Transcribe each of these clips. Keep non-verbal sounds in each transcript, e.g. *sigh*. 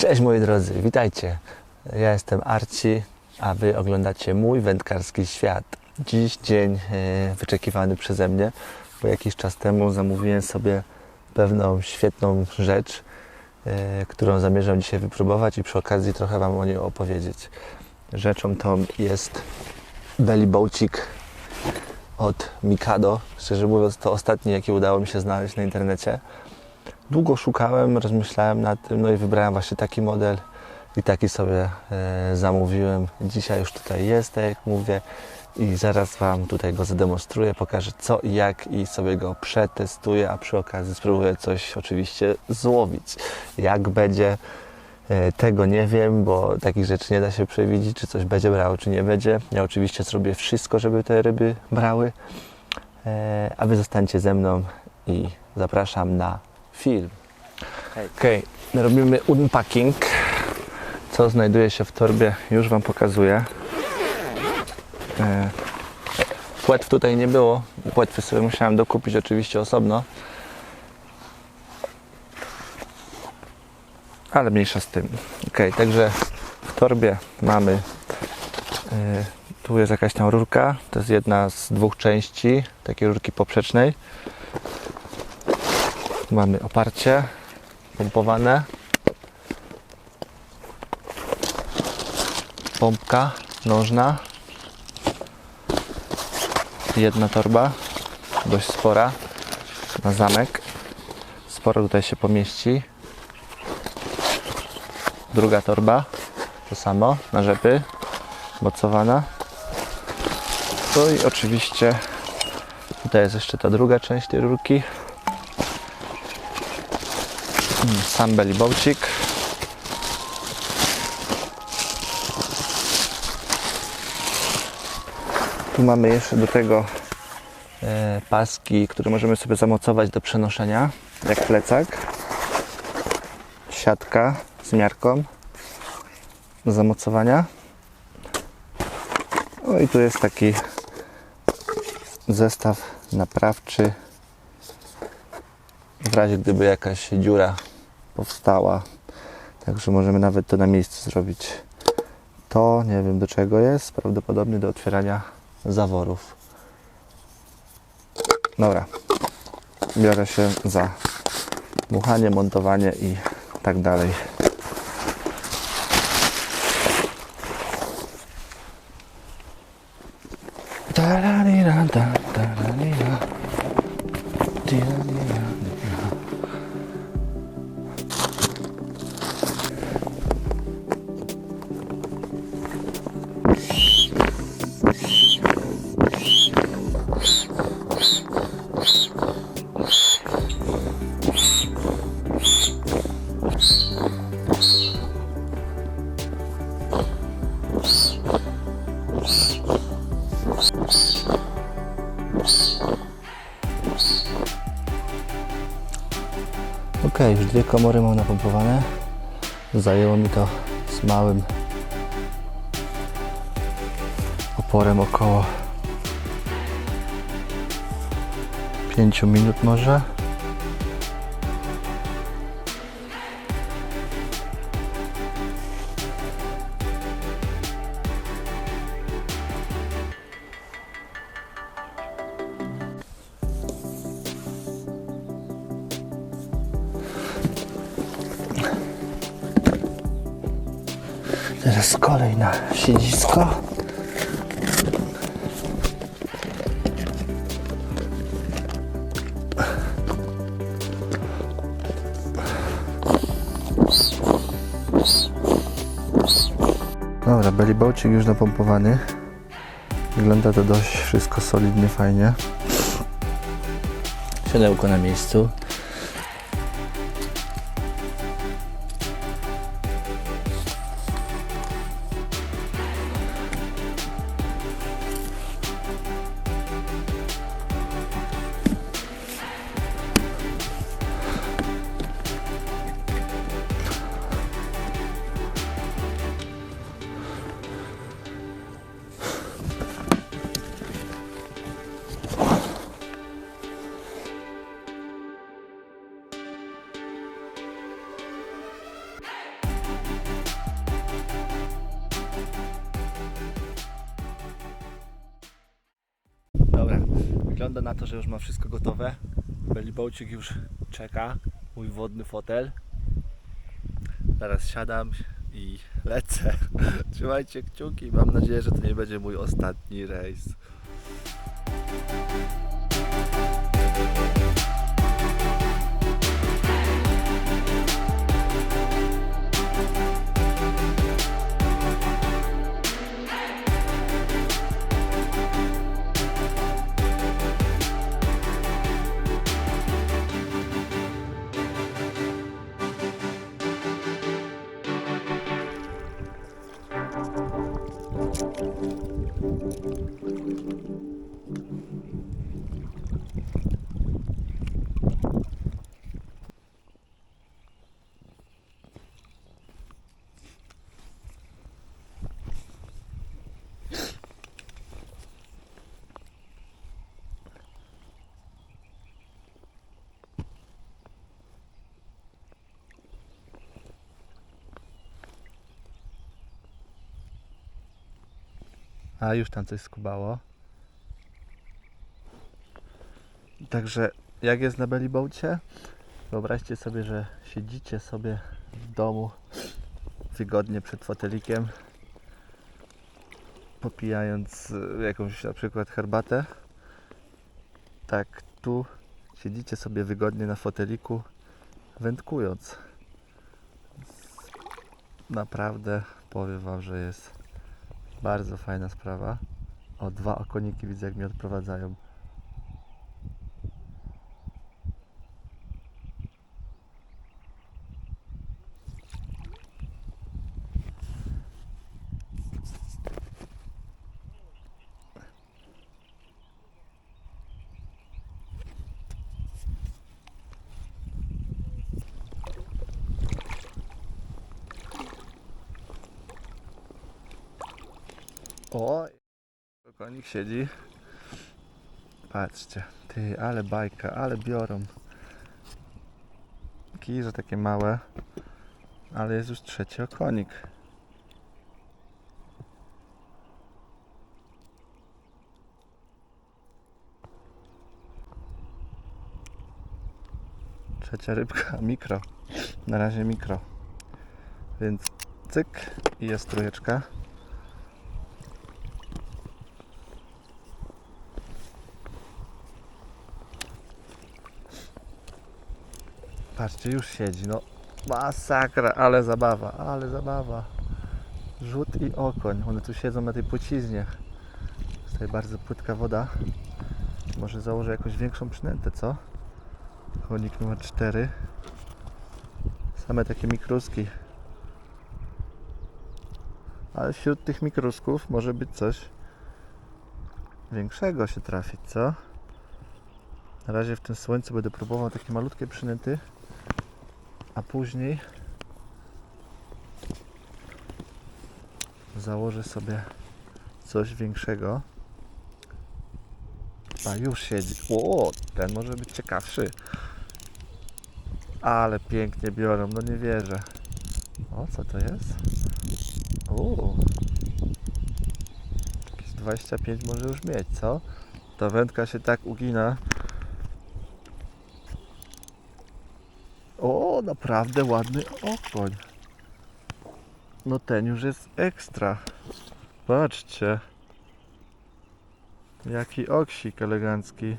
Cześć moi drodzy, witajcie. Ja jestem Arci, a wy oglądacie mój wędkarski świat. Dziś dzień e, wyczekiwany przeze mnie, bo jakiś czas temu zamówiłem sobie pewną świetną rzecz, e, którą zamierzam dzisiaj wypróbować i przy okazji trochę Wam o niej opowiedzieć. Rzeczą tą jest belly boatik od Mikado. Szczerze mówiąc, to ostatni, jaki udało mi się znaleźć na internecie. Długo szukałem, rozmyślałem nad tym, no i wybrałem właśnie taki model i taki sobie e, zamówiłem. Dzisiaj już tutaj jest, tak jak mówię, i zaraz Wam tutaj go zademonstruję, pokażę co i jak i sobie go przetestuję, a przy okazji spróbuję coś oczywiście złowić. Jak będzie, e, tego nie wiem, bo takich rzeczy nie da się przewidzieć, czy coś będzie brało, czy nie będzie. Ja oczywiście zrobię wszystko, żeby te ryby brały, e, a Wy zostańcie ze mną i zapraszam na film. Ok, robimy unpacking. Co znajduje się w torbie, już Wam pokazuję. E, Płetw tutaj nie było. Płetwy sobie musiałem dokupić oczywiście osobno. Ale mniejsza z tym. Ok, także w torbie mamy. e, Tu jest jakaś tam rurka. To jest jedna z dwóch części takiej rurki poprzecznej. Mamy oparcie pompowane. Pompka nożna. Jedna torba, dość spora, na zamek. Sporo tutaj się pomieści. Druga torba, to samo, na rzepy, mocowana. No i oczywiście tutaj jest jeszcze ta druga część tej rurki. Sam belly boatik. Tu mamy jeszcze do tego e, paski, które możemy sobie zamocować do przenoszenia, jak plecak. Siatka z miarką do zamocowania. No i tu jest taki zestaw naprawczy w razie gdyby jakaś dziura powstała. Także możemy nawet to na miejscu zrobić. To nie wiem do czego jest, prawdopodobnie do otwierania zaworów. Dobra. Biorę się za dmuchanie, montowanie i tak dalej. Tararira, ta, tararira. Komory mam napompowane. Zajęło mi to z małym oporem około 5 minut może. Siedzisko. Dobra, bellyboacik już napompowany. Wygląda to dość wszystko solidnie, fajnie. Siodełko na miejscu. Wygląda na to, że już ma wszystko gotowe. Belibałcik już czeka, mój wodny fotel. Zaraz siadam i lecę. *laughs* Trzymajcie kciuki, mam nadzieję, że to nie będzie mój ostatni rejs. A już tam coś skubało. Także jak jest na bellyboacie? Wyobraźcie sobie, że siedzicie sobie w domu wygodnie przed fotelikiem popijając e, jakąś na przykład herbatę. Tak tu siedzicie sobie wygodnie na foteliku wędkując. Naprawdę powiem Wam, że jest bardzo fajna sprawa. O, dwa okoniki widzę, jak mnie odprowadzają. O, konik siedzi. Patrzcie, ty, ale bajka, ale biorą. Kijże takie małe, ale jest już trzeci okonik. Trzecia rybka, *laughs* mikro. Na razie mikro. Więc cyk i jest trójeczka. Patrzcie, już siedzi, no masakra, ale zabawa, ale zabawa. Rzut i okoń, one tu siedzą na tej płciznie. Jest tutaj bardzo płytka woda. Może założę jakąś większą przynętę, co? Konik numer 4. Same takie mikruski. Ale wśród tych mikrusków może być coś większego się trafić, co? Na razie w tym słońcu będę próbował takie malutkie przynęty a później założę sobie coś większego. A już siedzi. O, ten może być ciekawszy. Ale pięknie biorą, no nie wierzę. O, co to jest? O, jakieś 25 może już mieć, co? Ta wędka się tak ugina, O, naprawdę ładny okoń. No ten już jest ekstra. Patrzcie. Jaki oksik elegancki.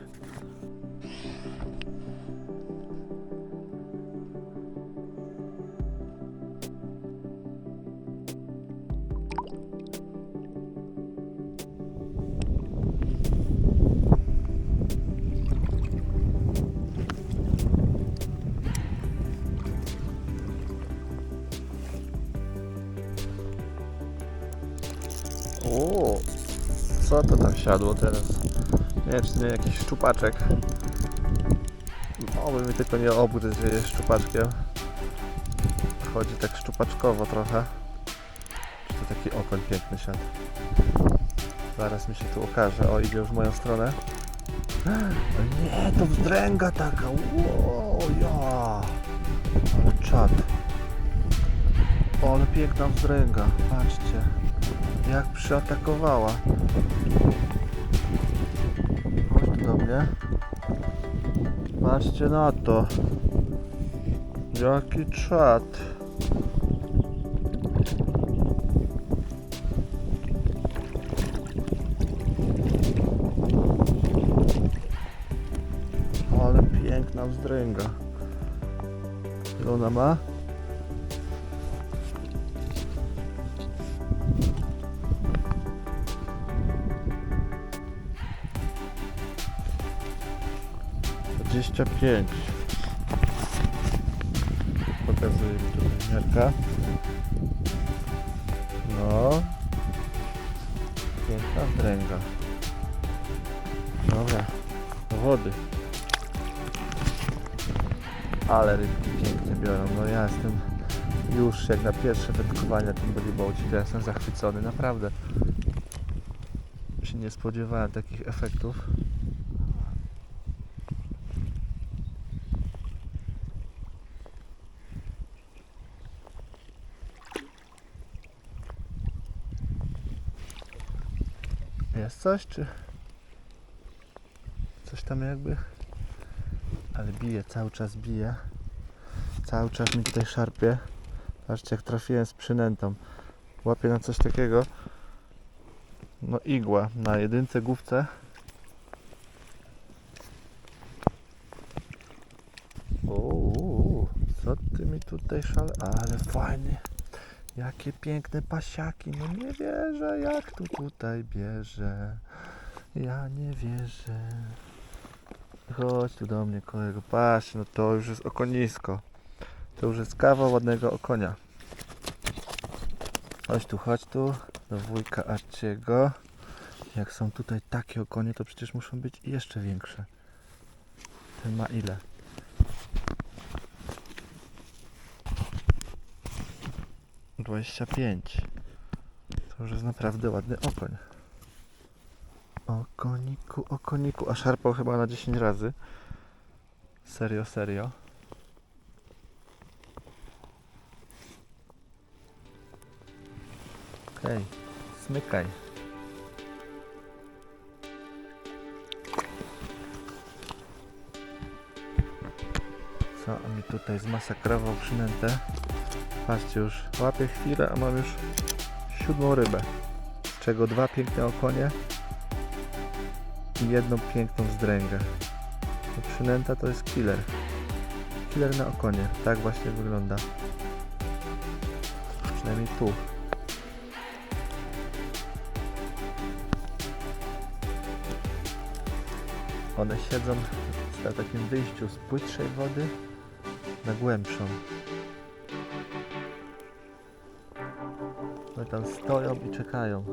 To tam siadło teraz? Nie wiem, czy to nie jakiś szczupaczek. Oby mi tylko nie jest szczupaczkiem. Chodzi tak szczupaczkowo trochę. Czy to taki okoń piękny siadł? Zaraz mi się tu okaże. O, idzie już w moją stronę. No nie, to wzdręga taka. Wow, ja. Ale czad. O, ale piękna wzdręga. Patrzcie jak przyatakowała. Nie? Patrzcie na to. Jaki czad. Ale piękna wzdręga. Ile ona ma? Dwadzieścia pięć. Pokazuję mi tutaj miarka. No. Piękna wzdręga. Dobra, do wody. Ale rybki pięknie biorą. No ja jestem już jak na pierwsze wędkowania tym bodyboacie, to ja jestem zachwycony, naprawdę. Się nie spodziewałem takich efektów. Jest coś, czy coś tam jakby? Ale bije, cały czas bije. Cały czas mi tutaj szarpie. Patrzcie, jak trafiłem z przynętą. Łapię na coś takiego. No igła na jedynce główce. Uuu, co ty mi tutaj szale... Ale fajny. Jakie piękne pasiaki. No nie wierzę, jak tu tutaj bierze. Ja nie wierzę. Chodź tu do mnie kolego, patrz, no to już jest okonisko. To już jest kawał ładnego okonia. Chodź tu, chodź tu, do wujka Arciego. Jak są tutaj takie okonie, to przecież muszą być jeszcze większe. Ten ma ile? Dwadzieścia pięć. To już jest naprawdę ładny okoń. Okoniku, okoniku. A szarpał chyba na 10 razy. Serio, serio. Okej, smykaj. Co on mi tutaj zmasakrował przynętę? Patrzcie już, łapię chwilę, a mam już siódmą rybę. Z czego dwa piękne okonie i jedną piękną wzdręgę. To przynęta to jest killer. Killer na okonie. Tak właśnie wygląda. Przynajmniej tu. One siedzą na takim wyjściu z płytszej wody na głębszą. One tam stoją i czekają.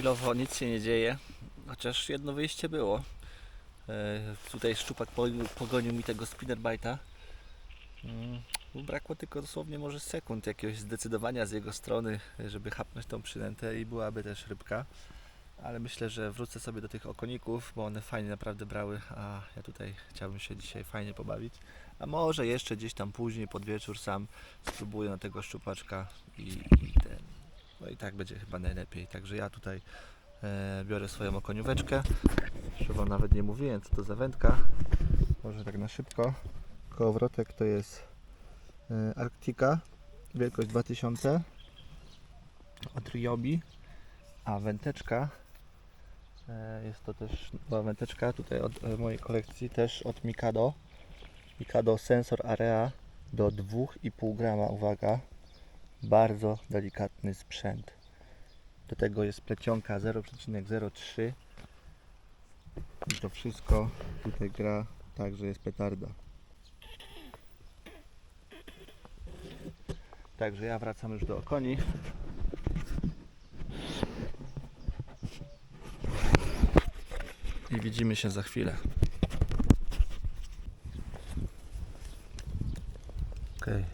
Chwilowo nic się nie dzieje, chociaż jedno wyjście było. E, tutaj szczupak pogonił, mi tego spinnerbite'a. Mm, Brakło tylko dosłownie może sekund jakiegoś zdecydowania z jego strony, żeby chapnąć tą przynętę i byłaby też rybka. Ale myślę, że wrócę sobie do tych okoników, bo one fajnie naprawdę brały, a ja tutaj chciałbym się dzisiaj fajnie pobawić. A może jeszcze gdzieś tam później, pod wieczór sam spróbuję na tego szczupaczka i, i ten. No i tak będzie chyba najlepiej. Także ja tutaj e, biorę swoją okonióweczkę. Jeszcze Wam nawet nie mówiłem, co to za wędka. Może tak na szybko. Kołowrotek to jest e, Arctica, wielkość 2000 od Ryobi, a wędeczka e, jest to też była wędeczka tutaj od e, mojej kolekcji, też od Mikado. Mikado Sensor Area do 2,5 grama, uwaga, bardzo delikatny sprzęt. Do tego jest plecionka 0,03 i to wszystko tutaj gra Także jest petarda. Także ja wracam już do okoni. I widzimy się za chwilę. Okej.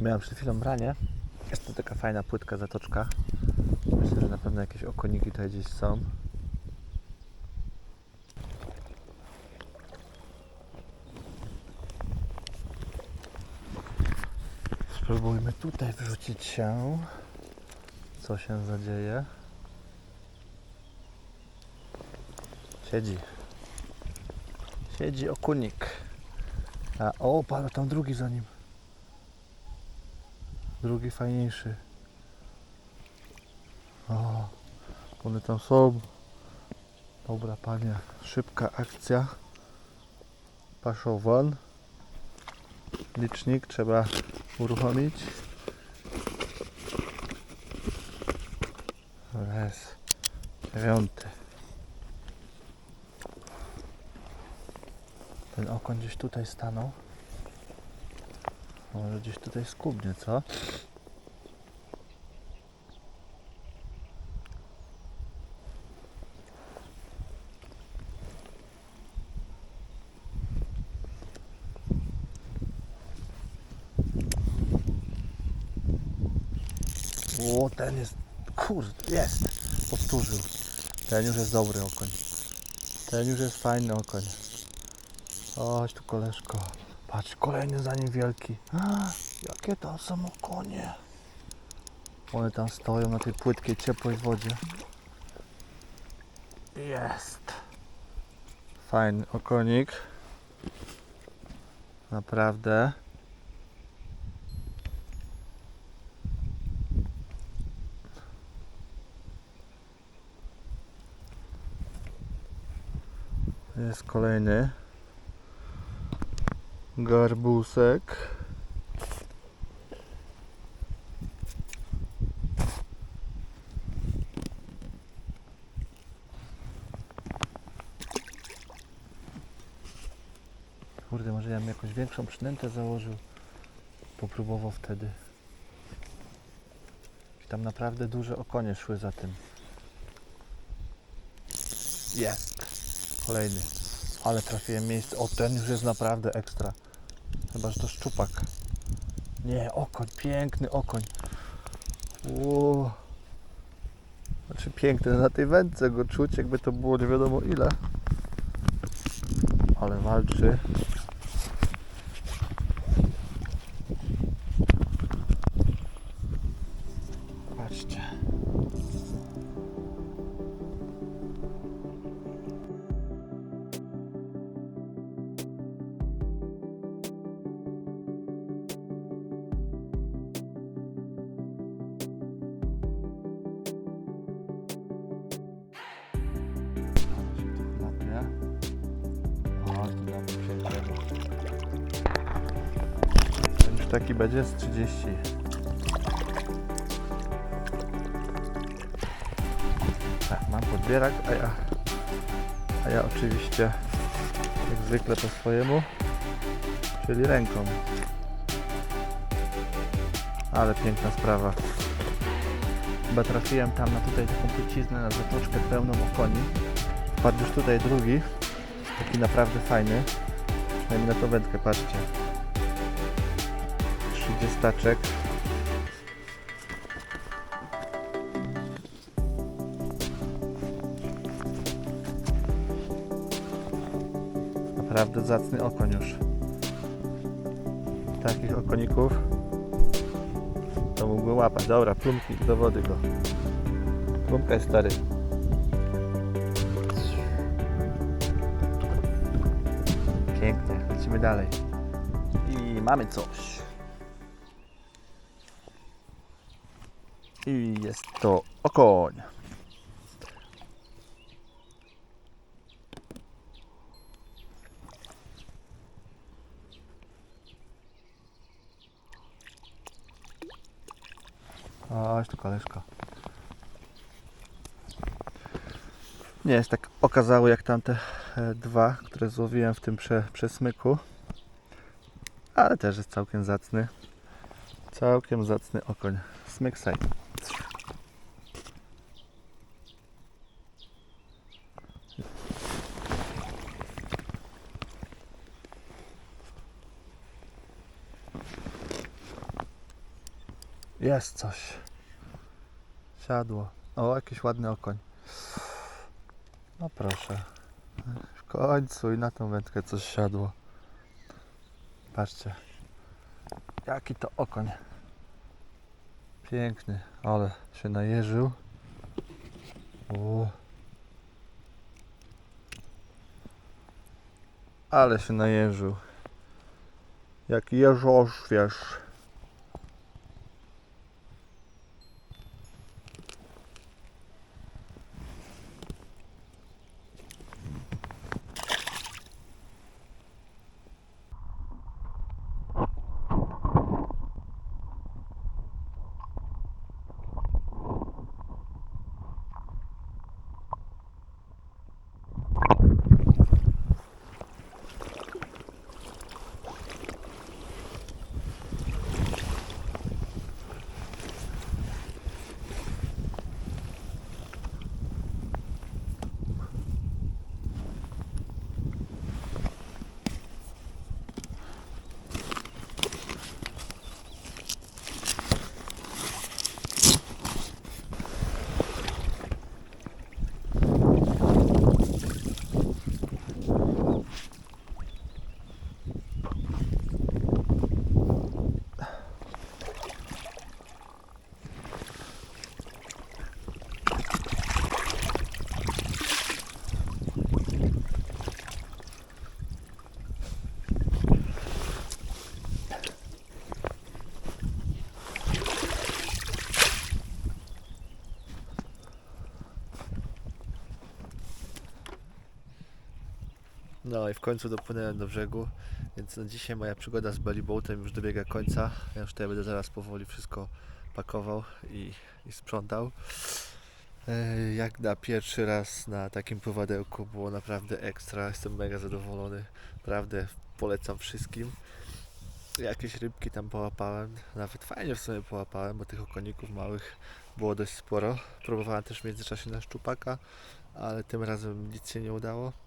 Miałem przed chwilą branie. Taka fajna płytka zatoczka. Myślę, że na pewno jakieś okoniki tutaj gdzieś są. Spróbujmy tutaj wrzucić się. Co się zadzieje? Siedzi. Siedzi okunik. A o, pan tam drugi za nim. Drugi fajniejszy. O, one tam są. Dobra, panie. Szybka akcja. Paszowan. Licznik trzeba uruchomić. Jest. Dziewiąty. Ten okon gdzieś tutaj stanął. Może gdzieś tutaj skubnie, co? O, ten jest. Kurde, jest. Powtórzył. Ten już jest dobry okoń. Ten już jest fajny okoń. Chodź tu koleżko. Patrz, kolejny za nim wielki. A, jakie tam są okonie. One tam stoją na tej płytkiej, ciepłej wodzie. Jest. Fajny okonik. Naprawdę. Jest kolejny garbusek. Kurde, może ja bym jakąś większą przynętę założył. Popróbował wtedy. I tam naprawdę duże okonie szły za tym. Jest. Kolejny. Ale trafiłem miejsce. O, ten już jest naprawdę ekstra. Chyba, że to szczupak. Nie, okoń, piękny okoń. Ło. Znaczy piękny, na tej wędce go czuć, jakby to było nie wiadomo ile. Ale walczy. Taki będzie z 30. Tak, mam podbierak, a ja, a ja oczywiście jak zwykle po swojemu, czyli ręką. Ale piękna sprawa. Chyba trafiłem tam na tutaj taką płyciznę, na zatoczkę pełną okoni. Wpadł już tutaj drugi, taki naprawdę fajny. Dajmy na tą wędkę, patrzcie. 30 Naprawdę zacny okoń już. Takich okoników to mógłby łapać. Dobra, plumki do wody go. Plumka jest stary. Pięknie, lecimy dalej. I mamy coś. I jest to okoń. Aż tu koleżka. Nie jest tak okazało jak tamte e, dwa, które złowiłem w tym prze, przesmyku. Ale też jest całkiem zacny. Całkiem zacny okoń. Smyk saj. Jest coś. Siadło. O, jakiś ładny okoń. No proszę. W końcu i na tą wędkę coś siadło. Patrzcie. Jaki to okoń. Piękny, ale się najeżył. O. Ale się najeżył. Jak jeżosz, wiesz. No i w końcu dopłynąłem do brzegu, więc na dzisiaj moja przygoda z bellyboatem już dobiega końca. Ja już tutaj będę zaraz powoli wszystko pakował i, i sprzątał. Jak na pierwszy raz na takim prowadełku było naprawdę ekstra. Jestem mega zadowolony. Naprawdę polecam wszystkim. Jakieś rybki tam połapałem. Nawet fajnie w sumie połapałem, bo tych okoników małych było dość sporo. Próbowałem też w międzyczasie na szczupaka, ale tym razem nic się nie udało.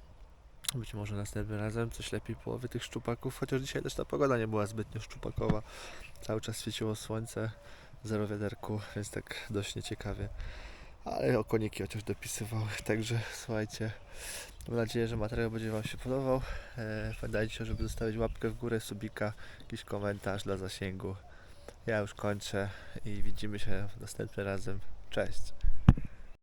Być może następnym razem coś lepiej połowy tych szczupaków, chociaż dzisiaj też ta pogoda nie była zbytnio szczupakowa. Cały czas świeciło słońce, zero wiaderku, więc tak dość nieciekawie. Ale okoniki chociaż dopisywały, *laughs* także słuchajcie. Mam nadzieję, że materiał będzie Wam się podobał. E, pamiętajcie, żeby zostawić łapkę w górę, subika, jakiś komentarz dla zasięgu. Ja już kończę i widzimy się następnym razem. Cześć!